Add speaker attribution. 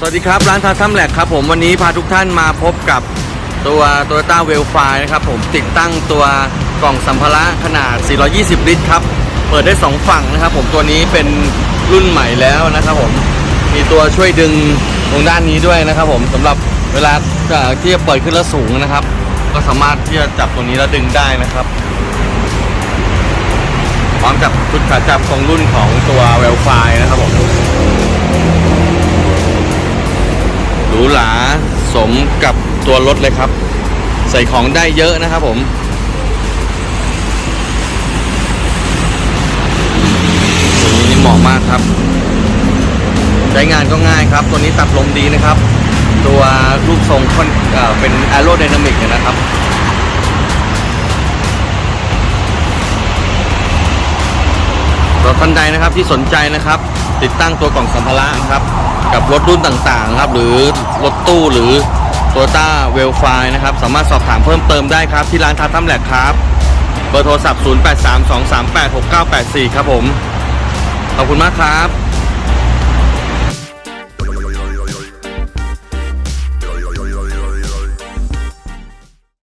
Speaker 1: สวัสดีครับ ร้านทาซัมแหลกครับผมวันนี้พาทุกท่านมาพบกับตัว t o y o t a w e l f i นะครับผมติดตั้งตัวกล่องสัมภาระขนาด 420 ลิตรครับ เปิดได้ 2 ฝั่งนะครับผมตัวนี้เป็นรุ่นใหม่แล้วนะครับผมมีตัวช่วยดึงตรงด้านนี้ด้วยนะครับผมสำหรับเวลาที่จะเปิดขึ้นแล้วสูงนะครับ ก็สามารถที่จะจับตัวนี้แล้วดึงได้นะครับพร้อมกับชุดขาจับตรงรุ่นของตัวเวลไฟนะครับผม รูหราสมกับตัวรถเลยครับ ใส่ของได้เยอะนะครับผมตัวนี้เหมาะมากครับ ใช้งานก็ง่ายครับ ตัวนี้ตัดลมดีนะครับ ตัวรูปทรงค่อนเอเป็นแอโร d y นามิกนะครับสำหรับท่านใดนะครับที่สนใจนะครับ ติดตั้งตัวกล่องสัมภาระนะครับ รถรุ่นต่างๆครับ หรือรถตู้หรือตัวต้าเวลไฟนะครับ สามารถสอบถามเพิ่มเติมได้ครับ ที่ร้านทัทัมแหลกครับ เบอร์โทรศัพท์ 0832386984 ครับผม ขอบคุณมากครับ